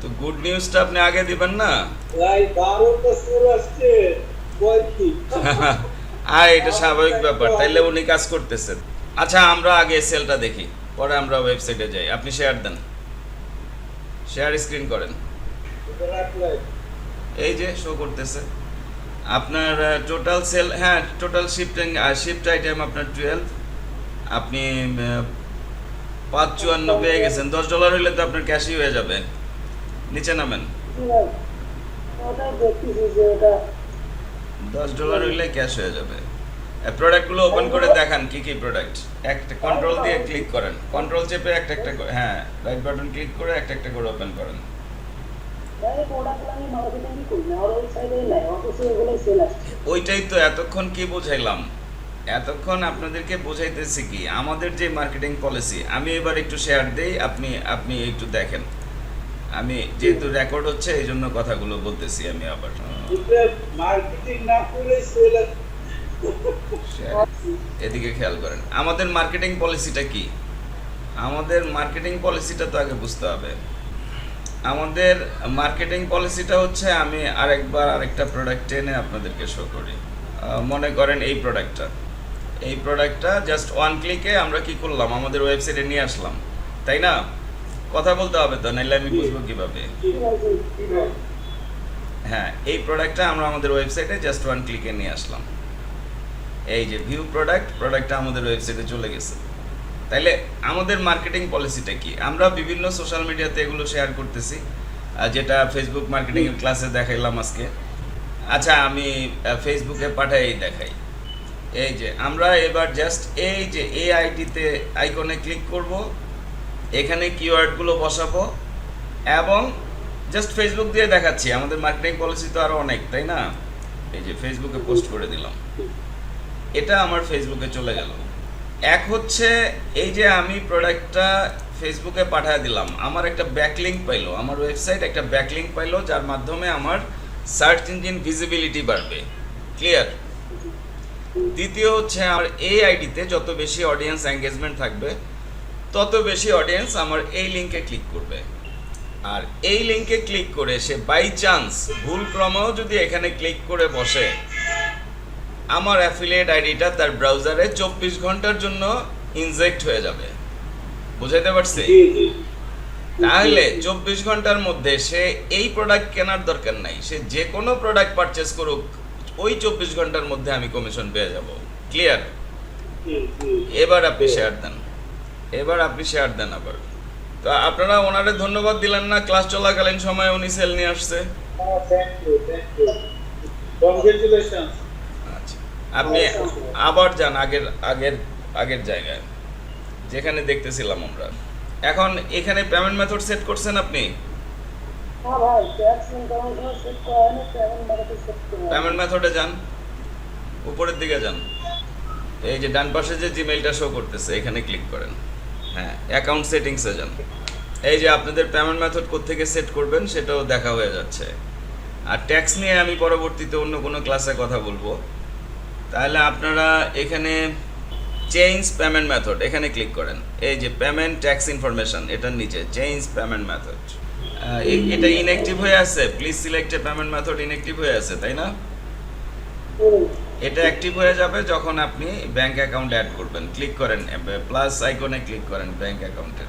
তো গুড নিউজটা আপনি আগে দিবেন না? বারোটা সেল আসছে। আর এটা স্বাভাবিক ব্যাপার। তাইলে উনি কাজ করতেছেন। আচ্ছা আমরা আগে সেলটা দেখি। পরে আমরা ওয়েবসাইটে যাই। আপনি শেয়ার দেন। শেয়ার স্ক্রিন করেন। এই যে শো করতেছে। আপনার টোটাল সেল হ্যাঁ টোটাল শিফটিং শিফট আইটেম আপনার টুয়েলভ আপনি পাঁচ চুয়ান্ন পেয়ে গেছেন। দশ ডলার হইলে তো আপনার ক্যাশই হয়ে যাবে। নিচে নামেন। দশ ডলার হইলে ক্যাশ হয়ে যাবে। প্রোডাক্টগুলো ওপেন করে দেখান কি কি প্রোডাক্ট একটা কন্ট্রোল দিয়ে ক্লিক করেন। কন্ট্রোল চেপে একটা একটা হ্যাঁ রাইট বাটন ক্লিক করে একটা একটা করে ওপেন করেন। ওইটাই তো এতক্ষণ কি বুঝাইলাম? এতক্ষণ আপনাদেরকে বোঝাইতেছি কি? আমাদের যে মার্কেটিং পলিসি আমি এবার একটু শেয়ার দেই, আপনি আপনি একটু দেখেন। আমি যেহেতু রেকর্ড হচ্ছে এই জন্য কথাগুলো বলতেছি আমি আবার। মার্কেটিং না করে এদিকে খেয়াল করেন আমাদের মার্কেটিং পলিসিটা কি? আমাদের মার্কেটিং পলিসিটা তো আগে বুঝতে হবে। আমাদের মার্কেটিং পলিসিটা হচ্ছে আমি আরেকবার আরেকটা প্রোডাক্ট এনে আপনাদেরকে শো করি। মনে করেন এই প্রোডাক্টটা এই প্রোডাক্টটা জাস্ট ওয়ান ক্লিকে আমরা কি করলাম? আমাদের ওয়েবসাইটে নিয়ে আসলাম। তাই না? কথা বলতে হবে তো নাইলে আমি বুঝব কীভাবে। হ্যাঁ এই প্রোডাক্টটা আমরা আমাদের ওয়েবসাইটে জাস্ট ওয়ান ক্লিকে নিয়ে আসলাম। এই যে ভিউ প্রোডাক্ট প্রোডাক্টটা আমাদের ওয়েবসাইটে চলে গেছে। তাইলে আমাদের মার্কেটিং পলিসিটা কি? আমরা বিভিন্ন সোশ্যাল মিডিয়াতে এগুলো শেয়ার করতেছি। যেটা ফেসবুক মার্কেটিং এর ক্লাসে দেখাইলাম আজকে। আচ্ছা আমি ফেসবুকে পাঠাই, দেখাই। এই যে, আমরা এবার জাস্ট এই যে এই আইডিতে আইকনে ক্লিক করব। এখানে কিওয়ার্ডগুলো বসাবো এবং জাস্ট ফেসবুক দিয়ে দেখাচ্ছি। আমাদের মার্কেটিং পলিসি তো আরও অনেক, তাই না? এই যে ফেসবুকে পোস্ট করে দিলাম। এটা আমার ফেসবুকে চলে গেল। এক হচ্ছে এই যে আমি প্রোডাক্টটা ফেসবুকে পাঠিয়ে দিলাম, আমার একটা ব্যাকলিঙ্ক পাইলো, আমার ওয়েবসাইট একটা ব্যাকলিঙ্ক পাইলো, যার মাধ্যমে আমার সার্চ ইঞ্জিন ভিজিবিলিটি বাড়বে। ক্লিয়ার দ্বিতীয় হচ্ছে আমার এই আইডিতে যত বেশি অডিয়েন্স এঙ্গেজমেন্ট থাকবে তত বেশি অডিয়েন্স আমার এই লিঙ্কে ক্লিক করবে। আর এই লিঙ্কে ক্লিক করে সে বাই চান্স ভুল ক্রমেও যদি এখানে ক্লিক করে বসে আমার অ্যাফিলিয়েট আইডিটা তার ব্রাউজারে চব্বিশ ঘণ্টার জন্য ইনজেক্ট হয়ে যাবে। বুঝাইতে পারছি? তাহলে চব্বিশ ঘণ্টার মধ্যে সে এই প্রোডাক্ট কেনার দরকার নাই। সে যে কোনো প্রোডাক্ট পারচেস করুক ওই চব্বিশ ঘণ্টার মধ্যে আমি কমিশন পেয়ে যাব। ক্লিয়ার এবার আপনি শেয়ার দেন। এবার আপনি শেয়ার দেন আবার। তো আপনারা ওনারে ধন্যবাদ দিলেন না ক্লাস চলাকালীন সময় উনি সেল নিয়ে আসছে। কংগ্রেচুলেশন আচ্ছা আপনি আবার যান আগের আগের আগের জায়গায় যেখানে দেখতেছিলাম আমরা। এখন এখানে পেমেন্ট মেথড সেট করছেন আপনি? হ্যাঁ পেমেন্ট। পেমেন্ট মেথডে যান উপরের দিকে যান। এই যে ডান পাশে যে জিমেইলটা শো করতেছে এখানে ক্লিক করেন। হ্যাঁ অ্যাকাউন্ট সেটিংসে যান। এই যে আপনাদের পেমেন্ট মেথড কোত্থেকে সেট করবেন, সেটাও দেখা হয়ে যাচ্ছে। আর ট্যাক্স নিয়ে আমি পরবর্তীতে অন্য কোনো ক্লাসে কথা বলব। তাহলে আপনারা এখানে চেঞ্জ পেমেন্ট মেথড এখানে ক্লিক করেন। এই যে পেমেন্ট ট্যাক্স ইনফরমেশন এটার নিচে চেঞ্জ পেমেন্ট মেথড এটা ইনঅ্যাক্টিভ হয়ে আছে। Please select payment method inactive হয়ে আছে, তাই না। এটা অ্যাক্টিভ হয়ে যাবে যখন আপনি ব্যাংক অ্যাকাউন্ট অ্যাড করবেন। ক্লিক করেন প্লাস আইকনে ক্লিক করেন ব্যাংক অ্যাকাউন্টের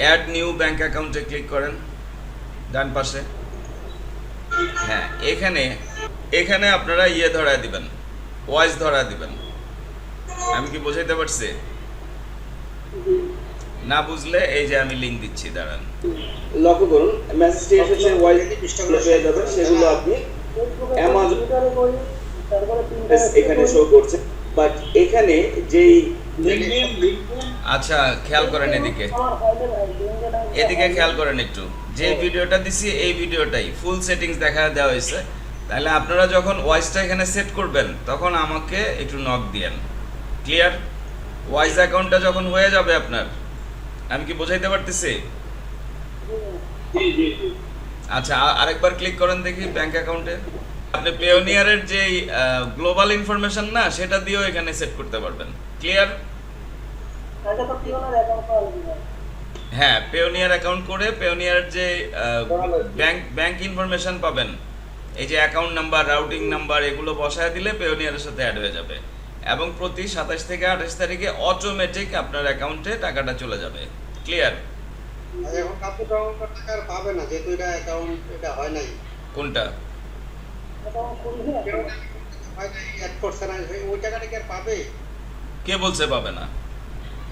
অ্যাড নিউ ব্যাংক অ্যাকাউন্টে ক্লিক করেন ডান পাশে। হ্যাঁ এখানে এখানে আপনারা ইয়ে ধরা দিবেন ওয়াইস ধরা দিবেন। আমি কি বোঝাইতে পারছি? না বুঝলে এই যে আমি লিংক দিচ্ছি দাঁড়ান। লক্ষ্য করুন মেসেজটি এসেছে ওয়াইজ পেয়ে যাবেন সেগুলো আপনি ফেসবুকে এখানে শো করছে। বাট এখানে যেই আচ্ছা খেয়াল করেন এদিকে। এদিকে খেয়াল করেন একটু। যে ভিডিওটা দিছি এই ভিডিওটাই। ফুল সেটিংস দেখা দেওয়া হয়েছে। তাহলে আপনারা যখন ওয়াইসটা এখানে সেট করবেন তখন আমাকে একটু নক দিয়েন। ক্লিয়ার ওয়াইস অ্যাকাউন্টটা যখন হয়ে যাবে আপনার আমি কি বোঝাইতে পারতেছি? আচ্ছা আরেকবার ক্লিক করেন দেখি ব্যাংক অ্যাকাউন্টে আপনি পেওনিয়ারের যে গ্লোবাল ইনফরমেশন না সেটা দিয়েও এখানে সেট করতে পারবেন। ক্লিয়ার। হ্যাঁ পেওনিয়ার অ্যাকাউন্ট করে পেওনিয়ার যে ব্যাংক ব্যাংক ইনফরমেশন পাবেন। এই যে অ্যাকাউন্ট নাম্বার রাউটিং নাম্বার এগুলো বসায় দিলে পেওনিয়ারের সাথে অ্যাড হয়ে যাবে। এবং প্রতি সাতাশ থেকে আঠাশ তারিখে অটোমেটিক আপনার অ্যাকাউন্টে টাকাটা চলে যাবে। ক্লিয়ার এখন কাপড় টাকা পাবে না যেহেতু এটা অ্যাকাউন্ট এটা হয় নাই। কোনটা? কি বলছে পাবে না?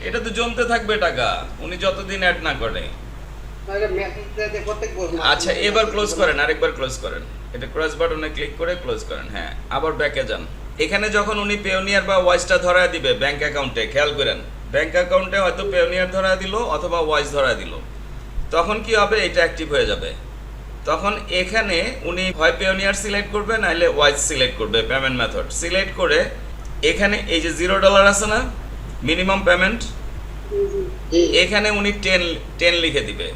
এটা তো জমতে থাকবে টাকা। উনি যতদিন অ্যাড না করে। আচ্ছা এবার ক্লোজ করেন, আরেকবার ক্লোজ করেন। এটা ক্রস বাটনে ক্লিক করে ক্লোজ করেন হ্যাঁ আবার ব্যাকে যান। এখানে যখন উনি পেওনিয়ার বা ওয়াইসটা ধরা দিবে ব্যাংক অ্যাকাউন্টে খেয়াল করেন ব্যাংক অ্যাকাউন্টে হয়তো পেওনিয়ার ধরা দিল অথবা ওয়াইস ধরা দিল। তখন কি হবে? এটা অ্যাক্টিভ হয়ে যাবে। তখন এখানে উনি হয় পেওনিয়ার সিলেক্ট করবে নাহলে ওয়াইস সিলেক্ট করবে পেমেন্ট মেথড সিলেক্ট করে এখানে এই যে জিরো ডলার আছে না মিনিমাম পেমেন্ট এখানে উনি টেন টেন লিখে দিবে।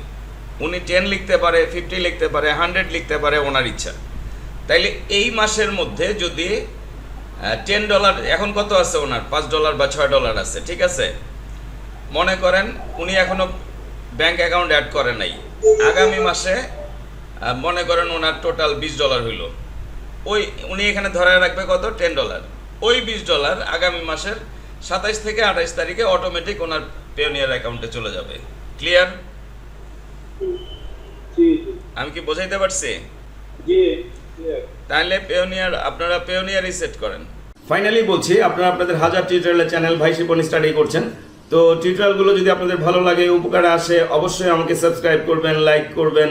উনি টেন লিখতে পারে ফিফটি লিখতে পারে হান্ড্রেড লিখতে পারে, ওনার ইচ্ছা। তাইলে এই মাসের মধ্যে যদি টেন ডলার এখন কত আছে ওনার? পাঁচ ডলার বা ছয় ডলার আছে, ঠিক আছে? মনে করেন উনি এখনও ব্যাংক অ্যাকাউন্ট অ্যাড করে নাই। আগামী মাসে মনে করেন ওনার টোটাল বিশ ডলার হইল। ওই উনি এখানে ধরে রাখবে কত? টেন ডলার ওই বিশ ডলার আগামী মাসের সাতাইশ থেকে আঠাইশ তারিখে অটোমেটিক ওনার পেওনিয়ার অ্যাকাউন্টে চলে যাবে। ক্লিয়ার জি জি। আমি কি বোঝাইতে পারছি? জি তাহলে পেওনিয়ার আপনারা পেওনিয়ারই সেট করেন। ফাইনালি বলছি আপনারা আপনাদের হাজার টিউটোরিয়ালের চ্যানেল ভাই শিপন স্টাডি করছেন। তো টিউটোরিয়ালগুলো যদি আপনাদের ভালো লাগে উপকারে আসে অবশ্যই আমাকে সাবস্ক্রাইব করবেন লাইক করবেন।